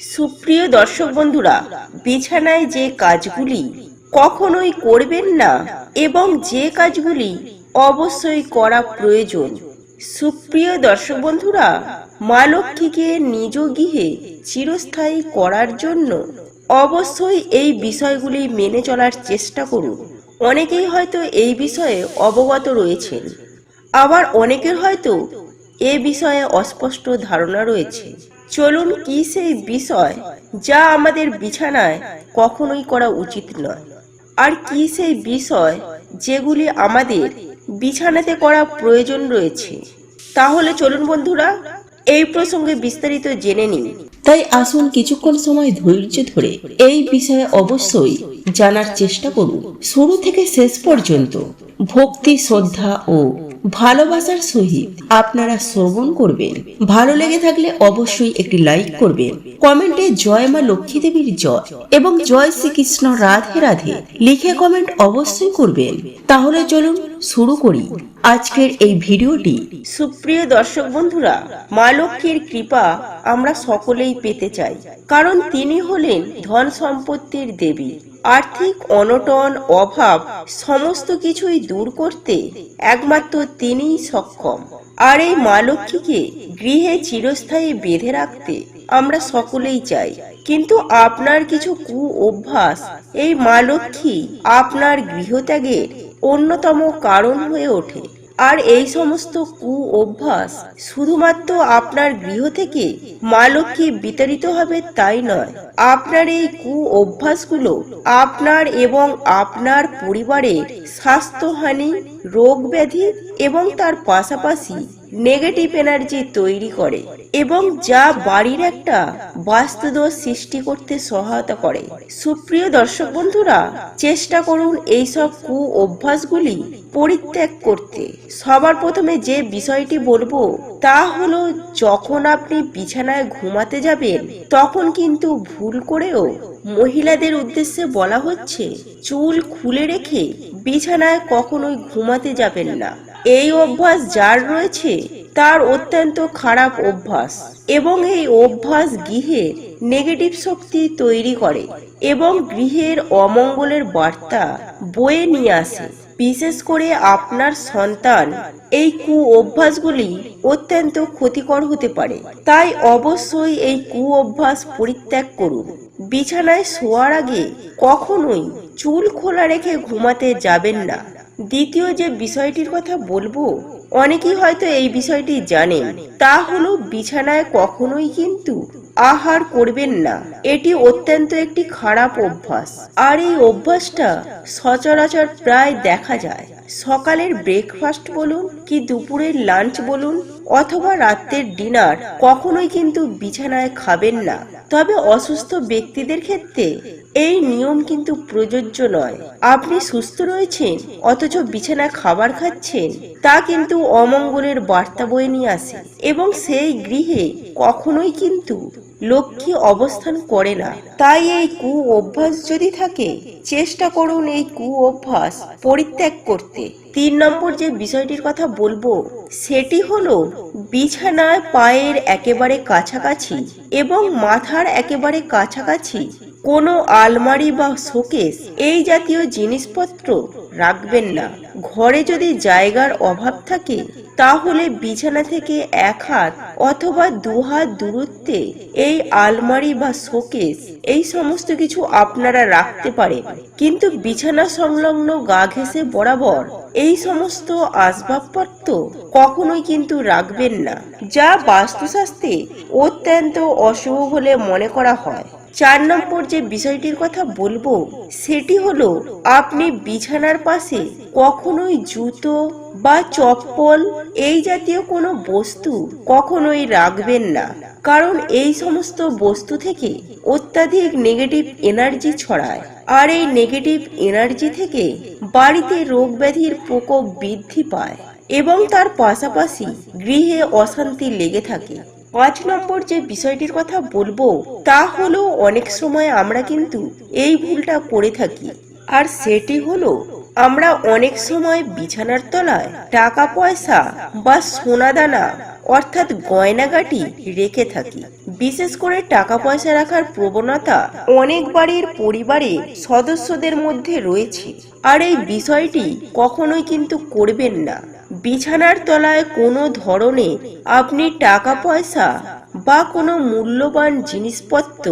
সুপ্রিয় দর্শক বন্ধুরা, বিছানায় যে কাজগুলি কখনোই করবেন না এবং যে কাজগুলি অবশ্যই করা প্রয়োজন। সুপ্রিয় দর্শক বন্ধুরা, মা লক্ষ্মীকে নিজ গৃহে চিরস্থায়ী করার জন্য অবশ্যই এই বিষয়গুলি মেনে চলার চেষ্টা করুন। অনেকেই হয়তো এই বিষয়ে অবগত রয়েছেন। আবার অনেকের হয়তো এ বিষয়ে অস্পষ্ট ধারণা রয়েছে। চলুন কি সেই বিষয় যা আমাদের বিছানায় কখনোই করা উচিত নয়? আর কি সেই বিষয় যেগুলি আমাদের বিছানাতে করা প্রয়োজন রয়েছে? তাহলে চলুন বন্ধুরা, এই প্রসঙ্গে বিস্তারিত জেনে নিন তাই আসুন কিছুক্ষণ সময় ধৈর্য ধরে এই বিষয়ে অবশ্যই জানার চেষ্টা করুন। শুরু থেকে শেষ পর্যন্ত ভক্তি, শ্রদ্ধা ও ভালোবাসার সহিত আপনারা শ্রবণ করবেন। ভালো লেগে থাকলে অবশ্যই একটি লাইক করবেন। কমেন্টে জয় মা লক্ষ্মী দেবীর জয় এবং জয় শ্রীকৃষ্ণ রাধে রাধে লিখে কমেন্ট অবশ্যই করবেন। তাহলে চলুন শুরু করি। আজকের এই ভিডিওটি। সুপ্রিয় দর্শক বন্ধুরা, মা লক্ষ্মীর কৃপা আমরা সকলেই পেতে চাই। কারণ তিনি হলেন ধন সম্পত্তির দেবী। আর্থিক অনটন, অভাব সমস্ত কিছুই দূর করতে একমাত্র তিনিই সক্ষম। আর এই মা লক্ষ্মীকে গৃহে চিরস্থায়ী বেঁধে রাখতে আমরা সকলেই চাই। কিন্তু আপনার কিছু কু অভ্যাস এই মা লক্ষ্মী আপনার গৃহত্যাগের অন্যতম কারণ হয়ে ওঠে। আর এই সমস্ত কু অভ্যাস শুধুমাত্র আপনার গৃহ থেকে মা লক্ষ্মী বিতাড়িত হবে তাই নয়। আপনার এই কু অভ্যাসগুলো আপনার এবং আপনার পরিবারের স্বাস্থ্যহানি রোগ ব্যাধি এবং তার পাশাপাশি নেগেটিভ এনার্জি তৈরি করে এবং যা বাড়ির একটা বাস্তুদোষ সৃষ্টি করতে সহায়তা করে। সুপ্রিয় দর্শক বন্ধুরা, চেষ্টা করুন এইসব কু অভ্যাসগুলি পরিত্যাগ করতে। সবার প্রথমে যে বিষয়টি বলব, তা হলো যখন আপনি বিছানায় ঘুমাতে যাবেন, তখন কিন্তু ভুল করেও মহিলাদের উদ্দেশ্যে বলা হচ্ছে, চুল খুলে রেখে বিছানায় কখনোই ঘুমাতে যাবেন না। এই অভ্যাস যার রয়েছে, তার অত্যন্ত খারাপ অভ্যাস এবং এই অভ্যাস গৃহে নেগেটিভ শক্তি তৈরি করে এবং গৃহের অমঙ্গলের বার্তা বয়ে নিয়ে আসে। বিশেষ করে আপনার সন্তান এই কু অভ্যাসগুলি অত্যন্ত ক্ষতিকর হতে পারে। তাই অবশ্যই এই কু অভ্যাস পরিত্যাগ করুন। বিছানায় শোয়ার আগে কখনোই চুল খোলা রেখে ঘুমাতে যাবেন না। দ্বিতীয় যে বিষয়টির কথা বলব, অনেকেই হয়তো এই বিষয়টি জানেন তা হলো বিছানায় কখনোই কিন্তু আহার করবেন না। এটি অত্যন্ত একটি খারাপ অভ্যাস। আর এই অভ্যাসটা সচরাচর প্রায় দেখা যায়। সকালের ব্রেকফাস্ট বলুন কি দুপুরের লাঞ্চ বলুন, অথবা রাত্রের ডিনার কখনোই কিন্তু বিছানায় খাবেন না। তবে অসুস্থ ব্যক্তিদের ক্ষেত্রে এই নিয়ম কিন্তু প্রযোজ্য নয়। আপনি সুস্থ রয়েছেন, অথচ বিছানায় খাবার খাচ্ছেন, তা কিন্তু অমঙ্গলের বার্তা বয়ে নিয়ে আসে এবং সেই গৃহে কখনোই কিন্তু লক্ষ্মী অবস্থান করে না। তাই এই কু অভ্যাস যদি থাকে, চেষ্টা করুন এই কু অভ্যাস পরিত্যাগ করতে। তিন নম্বর যে বিষয়টির কথা বলব, সেটি হলো বিছানায় পায়ের একেবারে কাছাকাছি এবং মাথার একেবারে কাছাকাছি কোনো আলমারি বা শোকেস এই জাতীয় জিনিসপত্র রাখবেন না। ঘরে যদি জায়গার অভাব থাকে, তাহলে বিছানা থেকে এক হাত অথবা দু হাত দূরত্বে এই আলমারি বা শোকেস, এই সমস্ত কিছু আপনারা রাখতে পারেন। কিন্তু বিছানা সংলগ্ন গা ঘেঁষে বরাবর এই সমস্ত আসবাবপত্র কখনোই কিন্তু রাখবেন না, যা বাস্তুশাস্ত্রে অত্যন্ত অশুভ বলে মনে করা হয়। চার নম্বর যে বিষয়টির কথা বলব, সেটি হলো, আপনি বিছানার পাশে কখনোই জুতো বা চপ্পল, এই জাতীয় কোনো বস্তু কখনোই রাখবেন না। কারণ এই সমস্ত বস্তু থেকে অত্যাধিক নেগেটিভ এনার্জি ছড়ায়। আর এই নেগেটিভ এনার্জি থেকে বাড়িতে রোগ ব্যাধির প্রকোপ বৃদ্ধি পায় এবং তার পাশাপাশি গৃহে অশান্তি লেগে থাকে। পাঁচ নম্বর যে বিষয়টির কথা বলব, তা হলো অনেক সময় আমরা কিন্তু এই ভুলটা করে থাকি। আর সেটি হলো, আমরা অনেক সময় বিছানার তলায় টাকা পয়সা বা সোনা দানা অর্থাৎ গয়নাগাটি রেখে থাকি। বিশেষ করে টাকা পয়সা রাখার প্রবণতা অনেক বাড়ির পরিবারে সদস্যদের মধ্যে রয়েছে। আর এই বিষয়টি কখনোই কিন্তু করবেন না। বিছানার তলায় কোনো ধরনের আপনি টাকা, পয়সা বা কোনো মূল্যবান জিনিসপত্র,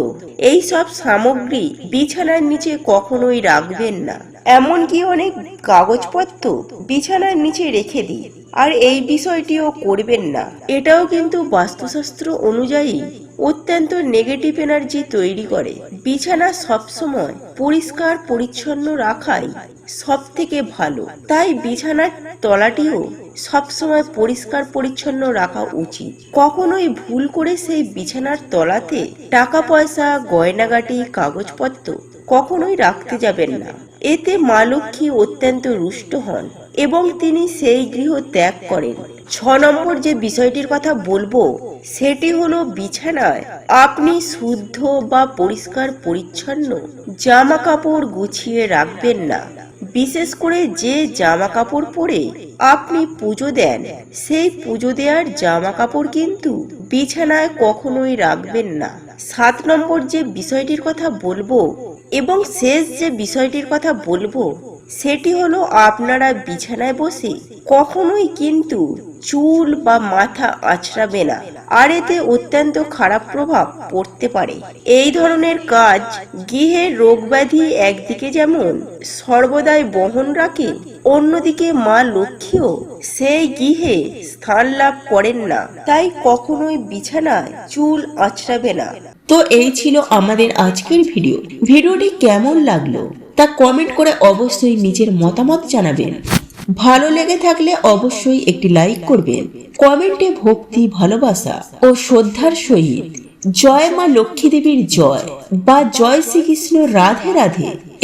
এই সব সামগ্রী বিছানার নিচে কখনোই রাখবেন না। এমনকি অনেক কাগজপত্র বিছানার নিচে রেখে দিই, আর এই বিষয়টিও করবেন না। এটাও কিন্তু বাস্তুশাস্ত্র অনুযায়ী অত্যন্ত নেগেটিভ এনার্জি তৈরি করে। বিছানা সবসময় পরিষ্কার পরিচ্ছন্ন রাখাই সব থেকে ভালো। তাই বিছানার তলাটিও সবসময় পরিষ্কার পরিচ্ছন্ন রাখা উচিত। কখনোই ভুল করে সেই বিছানার তলাতে টাকা পয়সা, গয়নাগাটি, কাগজপত্র কখনোই রাখতে যাবেন না। এতে মা লক্ষ্মী অত্যন্ত রুষ্ট হন এবং তিনি সেই গৃহ ত্যাগ করেন। ছ নম্বর যে বিষয়টির কথা বলব, সেটি হলো বিছানায় আপনি শুদ্ধ বা পরিষ্কার পরিচ্ছন্ন জামা কাপড় গুছিয়ে রাখবেন না। বিশেষ করে যে জামা কাপড় পরে আপনি পুজো দেন, সেই পুজো দেওয়ার জামা কাপড় কিন্তু বিছানায় কখনোই রাখবেন না। সাত নম্বর যে বিষয়টির কথা বলব এবং শেষ যে বিষয়টির কথা বলব সেটি হলো আপনারা বিছানায় বসে কখনোই কিন্তু চুল বা মাথা আঁচড়াবে না। আর এতে অত্যন্ত খারাপ প্রভাব পড়তে পারে। এই ধরনের কাজ গৃহের রোগ ব্যাধি একদিকে যেমন সর্বদাই বহন রাখে, অন্যদিকে মা লক্ষ্মীও সেই গৃহে স্থান লাভ করেন না। তাই কখনোই বিছানায় চুল আঁচড়াবে না। তো এই ছিল আমাদের আজকের ভিডিও। ভিডিওটি কেমন লাগল তা কমেন্ট করে অবশ্যই নিজের মতামত জানাবেন। ভালো লেগে থাকলে অবশ্যই একটি লাইক করবেন। কমেন্টে ভক্তি, ভালোবাসা ও শ্রদ্ধার সহিত। জয় মা লক্ষ্মী দেবীর জয় বা জয় শ্রীকৃষ্ণ রাধে রাধে।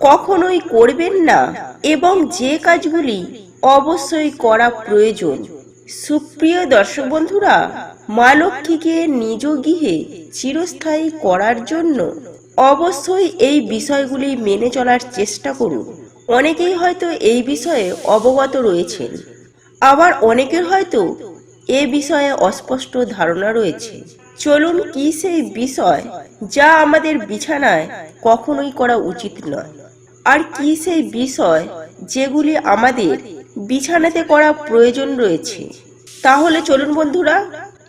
কখনোই করবেন না এবং যে কাজগুলি অবশ্যই করা প্রয়োজন। সুপ্রিয় দর্শক বন্ধুরা মা লক্ষ্মীকে নিজ গৃহে চিরস্থায়ী করার জন্য অবশ্যই এই বিষয়গুলি মেনে চলার চেষ্টা করুন। অনেকেই হয়তো এই বিষয়ে অবগত রয়েছেন। আবার অনেকের হয়তো এ বিষয়ে অস্পষ্ট ধারণা রয়েছে। চলুন কি সেই বিষয় যা আমাদের বিছানায় কখনোই করা উচিত নয়। আর কি সেই বিষয় যেগুলি আমাদের বিছানাতে করা প্রয়োজন রয়েছে? তাহলে চলুন বন্ধুরা,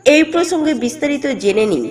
এই প্রসঙ্গে বিস্তারিত জেনে নিই।